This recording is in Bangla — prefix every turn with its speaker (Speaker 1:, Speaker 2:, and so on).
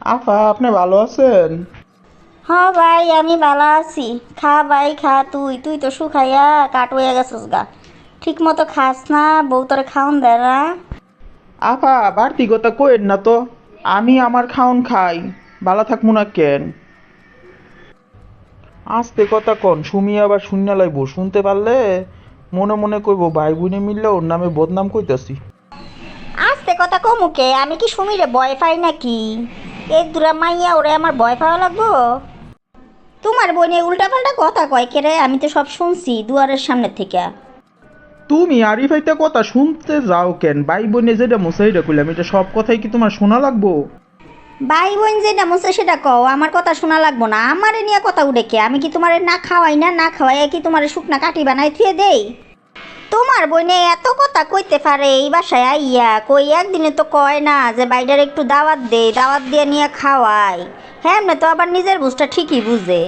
Speaker 1: আফা আপনি ভালো আছেন?
Speaker 2: হ্যাঁ ভাই আমি ভালো আছি। খা ভাই খা তুই। তুই তো শুকাইয়া কাট হয়ে গেছিস গা। ঠিক মতো খাস না বউ তোরে খাওন দেয় না।
Speaker 1: আফা বাড়তি কথা কইেন না তো। আমি আমার খাওন খাই। ভালো থাকব না কেন আস্তে কথা কন শুমি আবার শূন্য লাইব। শুনতে পারলে মনে মনে কইব ভাই বোনে মিললে ওর নামে বদনাম কইতাছি।
Speaker 2: আস্তে কথা কমুকে আমি কি সুমিরে ভয় পাই নাকি? এই দুরা মাইয়া ওরে আমার ভয় পাওয়া লাগবো। তোমার বোনে উল্টাপাল্টা কথা কয় কেরে আমি তো সব শুনছি দুয়ারের সামনে থেকে।
Speaker 1: তুমি আরিফাইতে কথা শুনতে যাও কেন? ভাই বোনে যেটা মুসাইটা কইলাম এটা সব কথাই কি তোমার শোনা লাগবো?
Speaker 2: ভাই বোন যেটা মনে সেটা কও আমার কথা শোনা লাগবো না। আমারে নিয়ে কথা উঠে কে? আমি কি তোমারে না খাওয়াই না? না খাওয়াই কি তোমারে শুকনা কাটি বানাই থুয়ে দেই? তোমার বইনে এত কথা কইতে পারে, এই বাসায় আইয়া কই, একদিনে তো কয় না যে বাইডার একটু দাওয়াত দে দাওয়াত দিয়ে নিয়ে খাওয়াই। হ্যাঁ তো আবার নিজের বুঝটা ঠিকই বুঝে।